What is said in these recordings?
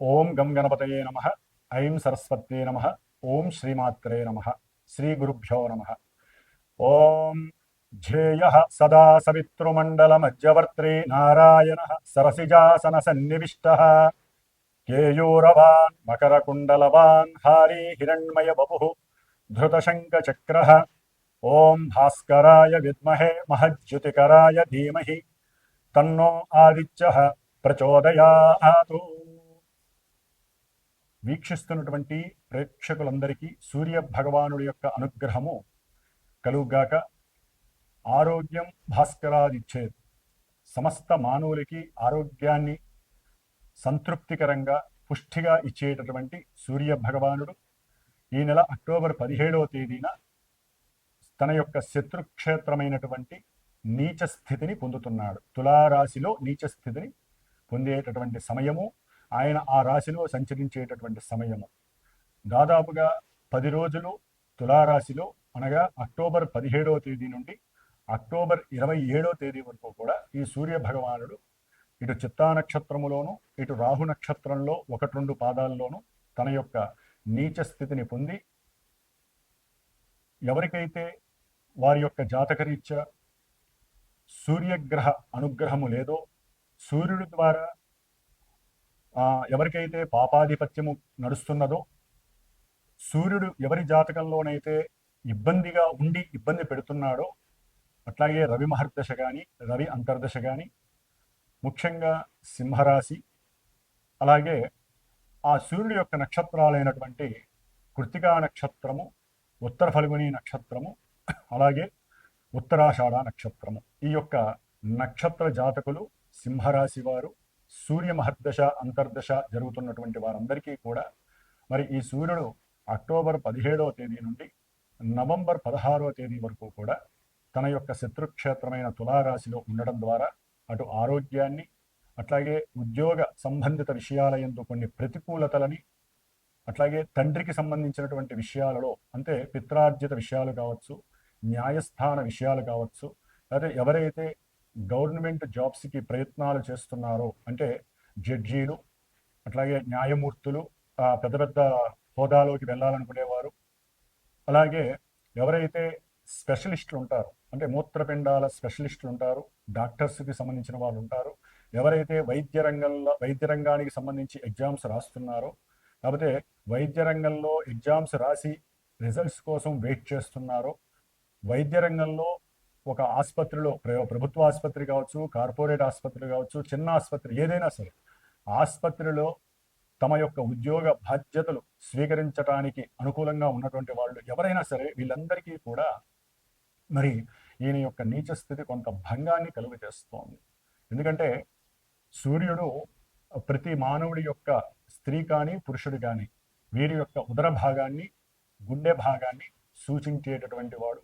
ఓం గం గణపతయే నమ ఐం సరస్వత్యే నమ ఓం శ్రీమాత్రే నమ శ్రీ గురుభ్యో నమ ఓం ధ్యేయ సదా సవితృమండలమజ్జవర్త్రే నారాయణ సరసిజాసన సన్నివిష్ట కేయూరవాన్ మకరకుండలవాన్ హారీ హిరణ్మయ బపు ధృతశంకచక్ర ఓం భాస్కరాయ విద్మహే మహజ్యుతికరాయ ధీమహి తన్నో ఆదిత్య ప్రచోదయాతు వీక్షిస్తున్నటువంటి ప్రేక్షకులందరికీ సూర్య భగవానుడి యొక్క అనుగ్రహము కలుగుగాక. ఆరోగ్యం భాస్కరాదిచ్చేది సమస్త మానవులకి ఆరోగ్యాన్ని సంతృప్తికరంగా పుష్టిగా ఇచ్చేటటువంటి సూర్య భగవానుడు ఈ నెల అక్టోబర్ పదిహేడవ తేదీన తన యొక్క శత్రుక్షేత్రమైనటువంటి నీచ స్థితిని పొందుతున్నాడు. తులారాశిలో నీచ స్థితిని పొందేటటువంటి సమయము ఆయన ఆ రాశిలో సంచరించేటటువంటి సమయము. దాదాపుగా పది రోజులు తులారాశిలో అనగా అక్టోబర్ పదిహేడవ తేదీ నుండి అక్టోబర్ ఇరవై ఏడవ తేదీ వరకు కూడా ఈ సూర్య భగవానుడు ఇటు చిత్తా నక్షత్రములోను ఇటు రాహు నక్షత్రంలో ఒకటి రెండు పాదాల్లోనూ తన యొక్క నీచ స్థితిని పొంది ఎవరికైతే వారి యొక్క జాతకరీత్యా సూర్యగ్రహ అనుగ్రహము లేదో సూర్యుడి ద్వారా ఎవరికైతే పాపాధిపత్యము నడుస్తున్నదో సూర్యుడు ఎవరి జాతకంలోనైతే ఇబ్బందిగా ఉండి ఇబ్బంది పెడుతున్నాడో అట్లాగే రవి మహర్దశ కానీ రవి అంతర్దశ కానీ ముఖ్యంగా సింహరాశి అలాగే ఆ సూర్యుడి యొక్క నక్షత్రాలైనటువంటి కృతికా నక్షత్రము ఉత్తర ఫల్గుని నక్షత్రము అలాగే ఉత్తరాషాఢ నక్షత్రము. ఈ యొక్క నక్షత్ర జాతకులు సింహరాశి వారు సూర్య మహర్దశ అంతర్దశ జరుగుతున్నటువంటి వారందరికీ కూడా మరి ఈ సూర్యుడు అక్టోబర్ పదిహేడవ తేదీ నుండి నవంబర్ పదహారవ తేదీ వరకు కూడా తన యొక్క శత్రుక్షేత్రమైన తులారాశిలో ఉండడం ద్వారా అటు ఆరోగ్యాన్ని అట్లాగే ఉద్యోగ సంబంధిత విషయాల ఎందు కొన్ని ప్రతికూలతలని అట్లాగే తండ్రికి సంబంధించినటువంటి విషయాలలో అంటే పిత్రార్జిత విషయాలు కావచ్చు న్యాయస్థాన విషయాలు కావచ్చు లేదా ఎవరైతే గవర్నమెంట్ జాబ్స్కి ప్రయత్నాలు చేస్తున్నారో. అంటే జడ్జీలు అట్లాగే న్యాయమూర్తులు పెద్ద పెద్ద హోదాలోకి వెళ్ళాలనుకునేవారు. అలాగే ఎవరైతే స్పెషలిస్టులు ఉంటారు అంటే మూత్రపిండాల స్పెషలిస్టులు ఉంటారు డాక్టర్స్కి సంబంధించిన వాళ్ళు ఉంటారు ఎవరైతే వైద్య రంగంలో వైద్య రంగానికి సంబంధించి ఎగ్జామ్స్ రాస్తున్నారో లేకపోతే వైద్య రంగంలో ఎగ్జామ్స్ రాసి రిజల్ట్స్ కోసం వెయిట్ చేస్తున్నారో వైద్య రంగంలో ఒక ఆసుపత్రిలో ప్రభుత్వ ఆసుపత్రి కావచ్చు కార్పొరేట్ ఆసుపత్రి కావచ్చు చిన్న ఆసుపత్రి ఏదైనా సరే ఆసుపత్రిలో తమ యొక్క ఉద్యోగ బాధ్యతలు స్వీకరించడానికి అనుకూలంగా ఉన్నటువంటి వాళ్ళు ఎవరైనా సరే వీళ్ళందరికీ కూడా మరి ఈయన యొక్క నీచ స్థితి కొంత భంగాన్ని కలుగు చేస్తోంది ఎందుకంటే సూర్యుడు ప్రతి మానవుడి యొక్క స్త్రీ కానీ పురుషుడు కానీ వీరి యొక్క ఉదర భాగాన్ని గుండె భాగాన్ని సూచించేటటువంటి వాడు.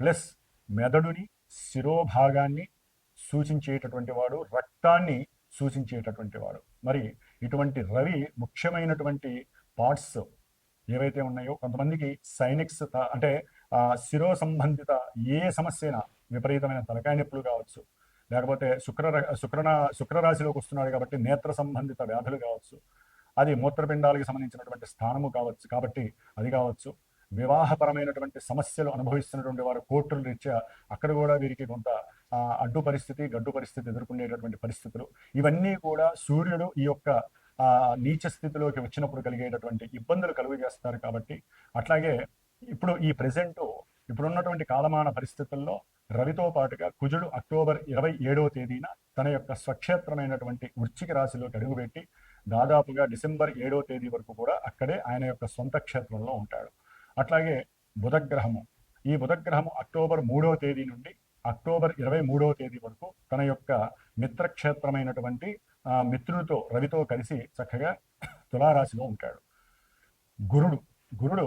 ప్లస్ మెదడుని శిరోభాగాన్ని సూచించేటటువంటి వాడు రక్తాన్ని సూచించేటటువంటి వాడు. మరి ఇటువంటి రవి ముఖ్యమైనటువంటి పార్ట్స్ ఏవైతే ఉన్నాయో కొంతమందికి సైనిక్స్ అంటే శిరో సంబంధిత ఏ సమస్యన విపరీతమైన తలకాయ నొప్పులు కావచ్చు. లేకపోతే శుక్ర శుక్రన శుక్రరాశిలోకి వస్తున్నాడు కాబట్టి నేత్ర సంబంధిత వ్యాధులు కావచ్చు. అది మూత్రపిండాలకు సంబంధించినటువంటి స్థానము కావచ్చు కాబట్టి అది కావచ్చు. వివాహపరమైనటువంటి సమస్యలు అనుభవిస్తున్నటువంటి వారు కోర్టుల రీత్యా అక్కడ కూడా వీరికి కొంత అడ్డు పరిస్థితి గడ్డు పరిస్థితి ఎదుర్కొనేటటువంటి పరిస్థితులు. ఇవన్నీ కూడా సూర్యుడు ఈ యొక్క నీచ స్థితిలోకి వచ్చినప్పుడు కలిగేటటువంటి ఇబ్బందులు కలుగు చేస్తారు కాబట్టి అట్లాగే ఇప్పుడు ఈ ప్రజెంట్ ఇప్పుడున్నటువంటి కాలమాన పరిస్థితుల్లో రవితో పాటుగా కుజుడు అక్టోబర్ ఇరవై ఏడవ తేదీన తన యొక్క స్వక్షేత్రమైనటువంటి వృచ్చిక రాశిలోకి అడుగుపెట్టి దాదాపుగా డిసెంబర్ ఏడవ తేదీ వరకు కూడా అక్కడే ఆయన యొక్క సొంత క్షేత్రంలో ఉంటాడు. అట్లాగే బుధగ్రహము. ఈ బుధగ్రహము అక్టోబర్ మూడవ తేదీ నుండి అక్టోబర్ ఇరవై మూడవ తేదీ వరకు తన యొక్క మిత్రక్షేత్రమైనటువంటి మిత్రుడితో రవితో కలిసి చక్కగా తులారాశిలో ఉంటాడు. గురుడు గురుడు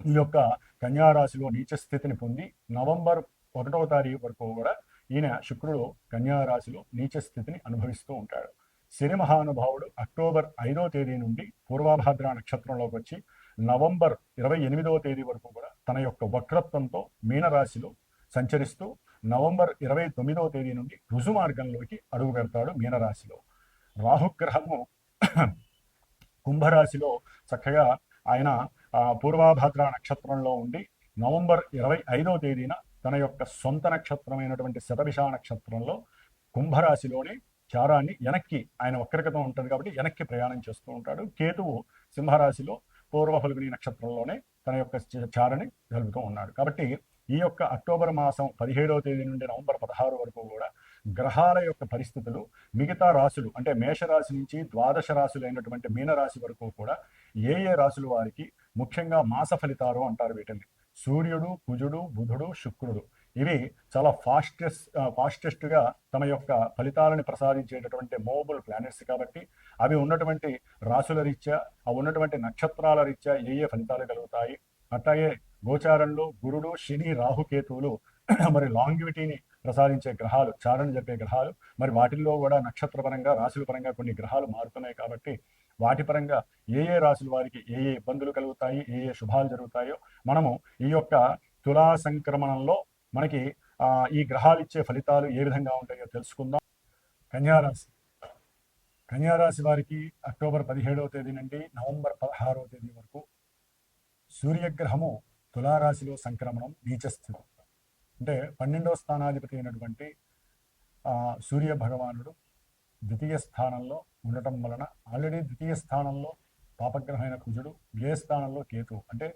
ఈ యొక్క కన్యారాశిలో నీచ స్థితిని పొంది నవంబర్ ఒకటవ తారీఖు వరకు కూడా ఈయన శుక్రుడు కన్యారాశిలో నీచ స్థితిని అనుభవిస్తూ ఉంటాడు. శని మహానుభావుడు అక్టోబర్ ఐదవ తేదీ నుండి పూర్వాభాద్ర నక్షత్రంలోకి వచ్చి నవంబర్ ఇరవై ఎనిమిదవ తేదీ వరకు కూడా తన యొక్క వక్రత్వంతో మీనరాశిలో సంచరిస్తూ నవంబర్ ఇరవై తొమ్మిదవ తేదీ నుండి రుజు మార్గంలోకి అడుగు పెడతాడు మీనరాశిలో. రాహుగ్రహము కుంభరాశిలో చక్కగా ఆయన పూర్వాభద్ర నక్షత్రంలో ఉండి నవంబర్ ఇరవై ఐదవ తేదీన తన యొక్క సొంత నక్షత్రమైనటువంటి శతభిష నక్షత్రంలో కుంభరాశిలోని చారాన్ని వెనక్కి ఆయన వక్రగతం ఉంటుంది కాబట్టి వెనక్కి ప్రయాణం చేస్తూ ఉంటాడు. కేతువు సింహరాశిలో పూర్వ ఫల్గుని నక్షత్రంలోనే తన యొక్క చారని జరుపుతూ ఉన్నాడు. కాబట్టి ఈ యొక్క అక్టోబర్ మాసం పదిహేడవ తేదీ నుండి నవంబర్ పదహారు వరకు కూడా గ్రహాల యొక్క పరిస్థితులు మిగతా రాశులు అంటే మేషరాశి నుంచి ద్వాదశ రాశులు అయినటువంటి మీనరాశి వరకు కూడా ఏ ఏ రాశులు వారికి ముఖ్యంగా మాస ఫలితాలు అంటారు వీటిని. సూర్యుడు కుజుడు బుధుడు శుక్రుడు. ఇవి చాలా ఫాస్టెస్ట్ ఫాస్టెస్ట్గా తమ యొక్క ఫలితాలను ప్రసాదించేటటువంటి మోబుల్ ప్లానెట్స్ కాబట్టి అవి ఉన్నటువంటి రాసుల రీత్యా అవి ఉన్నటువంటి నక్షత్రాల రీత్యా ఏ ఏ ఫలితాలు కలుగుతాయి. అట్లాగే గోచారంలో గురుడు శని రాహుకేతువులు మరి లాంగ్విటీని ప్రసాదించే గ్రహాలు చారణ జరిపే గ్రహాలు. మరి వాటిల్లో కూడా నక్షత్రపరంగా రాశుల పరంగా కొన్ని గ్రహాలు మారుతున్నాయి కాబట్టి వాటి పరంగా ఏ ఏ రాశుల వారికి ఏ ఏ ఇబ్బందులు కలుగుతాయి ఏ ఏ శుభాలు జరుగుతాయో మనము ఈ యొక్క తులా సంక్రమణంలో మనకి ఈ గ్రహాలు ఇచ్చే ఫలితాలు ఏ విధంగా ఉంటాయో తెలుసుకుందాం. కన్యారాశి కన్యారాశి వారికి అక్టోబర్ పదిహేడవ తేదీ నుండి నవంబర్ పదహారవ తేదీ వరకు సూర్యగ్రహము తులారాశిలో సంక్రమణం నీచస్థితి. అంటే పన్నెండవ స్థానాధిపతి అయినటువంటి సూర్య భగవానుడు ద్వితీయ స్థానంలో ఉండటం వలన ఆల్రెడీ ద్వితీయ స్థానంలో పాపగ్రహమైన కుజుడు ఏ స్థానంలో కేతు అంటే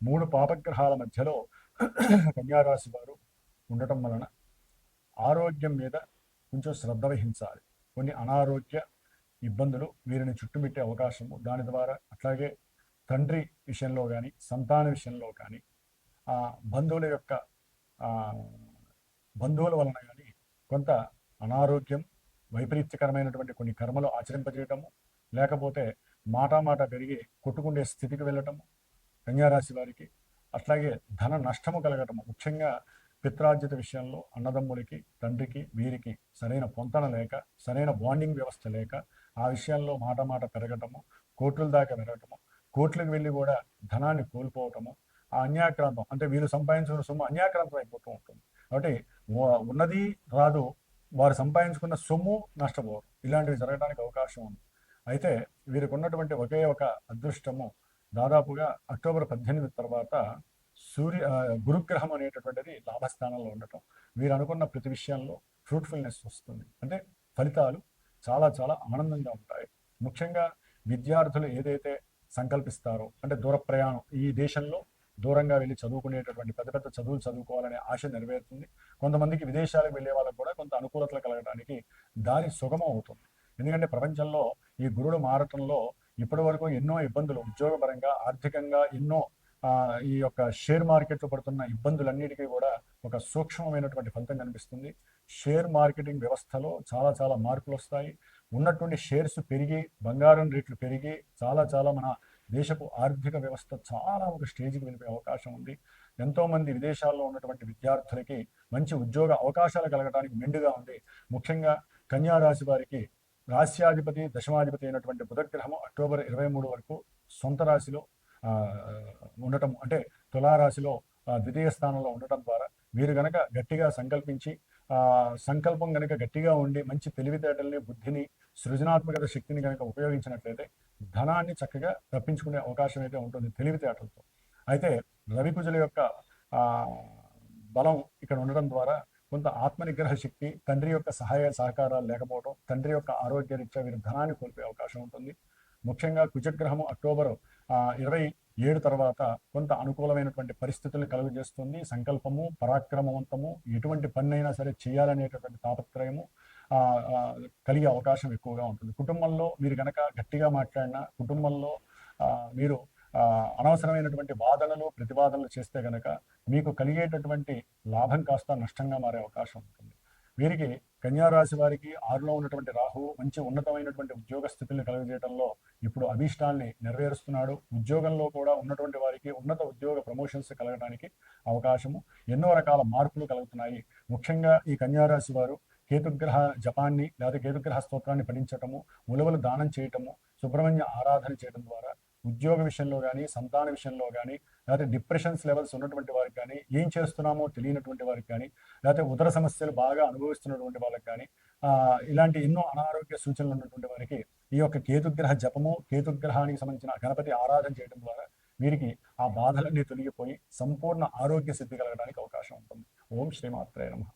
మూడు పాపగ్రహాల మధ్యలో కన్యారాశి వారు ఉండటం వలన ఆరోగ్యం మీద కొంచెం శ్రద్ధ వహించాలి. కొన్ని అనారోగ్య ఇబ్బందులు వీరిని చుట్టుమిట్టే అవకాశము. దాని ద్వారా అట్లాగే తండ్రి విషయంలో కానీ సంతాన విషయంలో కానీ బంధువుల యొక్క బంధువుల వలన కానీ కొంత అనారోగ్యం వైపరీత్యకరమైనటువంటి కొన్ని కర్మలు ఆచరింపజేయటము లేకపోతే మాటామాట పెరిగి కొట్టుకుండే స్థితికి వెళ్ళటము కన్యారాశి వారికి అట్లాగే ధన నష్టము కలగటము ముఖ్యంగా పిత్రార్జిత విషయంలో అన్నదమ్ములకి తండ్రికి వీరికి సరైన పొంతన లేక సరైన బాండింగ్ వ్యవస్థ లేక ఆ విషయాల్లో మాట మాట పెరగటము కోట్ల దాకా పెరగటము కోట్లకు వెళ్ళి కూడా ధనాన్ని కోల్పోవటము ఆ అన్యాక్రాంతం అంటే వీరు సంపాదించిన సొమ్ము అన్యాక్రాంతం అయిపోతూ ఉంటుంది. కాబట్టి ఉన్నది రాదు వారు సంపాదించుకున్న సొమ్ము నష్టపోరు. ఇలాంటివి జరగడానికి అవకాశం ఉంది. అయితే వీరికి ఉన్నటువంటి ఒకే ఒక అదృష్టము దాదాపుగా అక్టోబర్ పద్దెనిమిది తర్వాత సూర్య గురుగ్రహం అనేటటువంటిది లాభస్థానంలో ఉండటం. వీరు అనుకున్న ప్రతి విషయంలో ఫ్రూట్ఫుల్నెస్ వస్తుంది. అంటే ఫలితాలు చాలా చాలా ఆనందంగా ఉంటాయి. ముఖ్యంగా విద్యార్థులు ఏదైతే సంకల్పిస్తారో అంటే దూర ప్రయాణం ఈ దేశంలో దూరంగా వెళ్ళి చదువుకునేటటువంటి పెద్ద పెద్ద చదువులు చదువుకోవాలనే ఆశ నెరవేరుతుంది. కొంతమందికి విదేశాలకు వెళ్ళే వాళ్ళకు కూడా కొంత అనుకూలతలు కలగడానికి దారి సుగమం అవుతుంది. ఎందుకంటే ప్రపంచంలో ఈ గురుడు మారటంలో ఇప్పటి వరకు ఎన్నో ఇబ్బందులు ఉద్యోగపరంగా ఆర్థికంగా ఎన్నో ఈ యొక్క షేర్ మార్కెట్లో పడుతున్న ఇబ్బందులన్నిటికీ కూడా ఒక సూక్ష్మమైనటువంటి ఫలితం కనిపిస్తుంది. షేర్ మార్కెటింగ్ వ్యవస్థలో చాలా చాలా మార్పులు వస్తాయి. ఉన్నటువంటి షేర్స్ పెరిగి బంగారం రేట్లు పెరిగి చాలా చాలా మన దేశపు ఆర్థిక వ్యవస్థ చాలా ఒక స్టేజ్కి వెళ్ళిపోయే అవకాశం ఉంది. ఎంతోమంది విదేశాల్లో ఉన్నటువంటి విద్యార్థులకి మంచి ఉద్యోగ అవకాశాలు కలగడానికి మెండుగా ఉంది. ముఖ్యంగా కన్యారాశి వారికి రాశ్యాధిపతి దశమాధిపతి అయినటువంటి బుధగ్రహము అక్టోబర్ ఇరవై మూడు వరకు సొంత రాశిలో ఉండటం అంటే తులారాశిలో ద్వితీయ స్థానంలో ఉండటం ద్వారా వీరు గనక గట్టిగా సంకల్పించి సంకల్పం కనుక గట్టిగా ఉండి మంచి తెలివితేటల్ని బుద్ధిని సృజనాత్మకత శక్తిని కనుక ఉపయోగించినట్లయితే ధనాన్ని చక్కగా తప్పించుకునే అవకాశం అయితే ఉంటుంది తెలివితేటలతో. అయితే రవికుజుల యొక్క బలం ఇక్కడ ఉండడం ద్వారా కొంత ఆత్మనిగ్రహ శక్తి తండ్రి యొక్క సహాయ సహకారాలు లేకపోవడం తండ్రి యొక్క ఆరోగ్య రీత్యా వీరు ధనాన్ని కోల్పోయే అవకాశం ఉంటుంది. ముఖ్యంగా కుజగ్రహము అక్టోబర్ ఇరవై ఏడు తర్వాత కొంత అనుకూలమైనటువంటి పరిస్థితులు కలుగజేస్తుంది. సంకల్పము పరాక్రమవంతము ఎటువంటి పని అయినా సరే చేయాలనేటటువంటి తాపత్రయము కలిగే అవకాశం ఎక్కువగా ఉంటుంది. కుటుంబంలో మీరు కనుక గట్టిగా మాట్లాడినా కుటుంబంలో మీరు అనవసరమైనటువంటి వాదనలు ప్రతివాదనలు చేస్తే కనుక మీకు కలిగేటటువంటి లాభం కాస్త నష్టంగా మారే అవకాశం ఉంటుంది. వీరికి కన్యారాశి వారికి ఆరులో ఉన్నటువంటి రాహువు మంచి ఉన్నతమైనటువంటి ఉద్యోగ స్థితిని కలుగజేయడంలో ఇప్పుడు అభీష్టాన్ని నెరవేరుస్తున్నాడు. ఉద్యోగంలో కూడా ఉన్నటువంటి వారికి ఉన్నత ఉద్యోగ ప్రమోషన్స్ కలగడానికి అవకాశము. ఎన్నో రకాల మార్పులు కలుగుతున్నాయి. ముఖ్యంగా ఈ కన్యారాశి వారు కేతుగ్రహ జపాన్ని లేదా కేతుగ్రహ స్తోత్రాన్ని పఠించటము ఉలవలు దానం చేయటము సుబ్రహ్మణ్య ఆరాధన చేయడం ద్వారా ఉద్యోగ విషయంలో కానీ సంతాన విషయంలో కానీ లేకపోతే డిప్రెషన్స్ లెవెల్స్ ఉన్నటువంటి వారికి కానీ ఏం చేస్తున్నామో తెలియనటువంటి వారికి కానీ లేకపోతే ఉదర సమస్యలు బాగా అనుభవిస్తున్నటువంటి వాళ్ళకి కానీ ఇలాంటి ఎన్నో అనారోగ్య సూచనలు ఉన్నటువంటి వారికి ఈ యొక్క కేతుగ్రహ జపము కేతుగ్రహానికి సంబంధించిన గణపతి ఆరాధన చేయడం ద్వారా వీరికి ఆ బాధలన్నీ తొలగిపోయి సంపూర్ణ ఆరోగ్య సిద్ధి కలగడానికి అవకాశం ఉంటుంది. ఓం శ్రీమాత్రే నమః.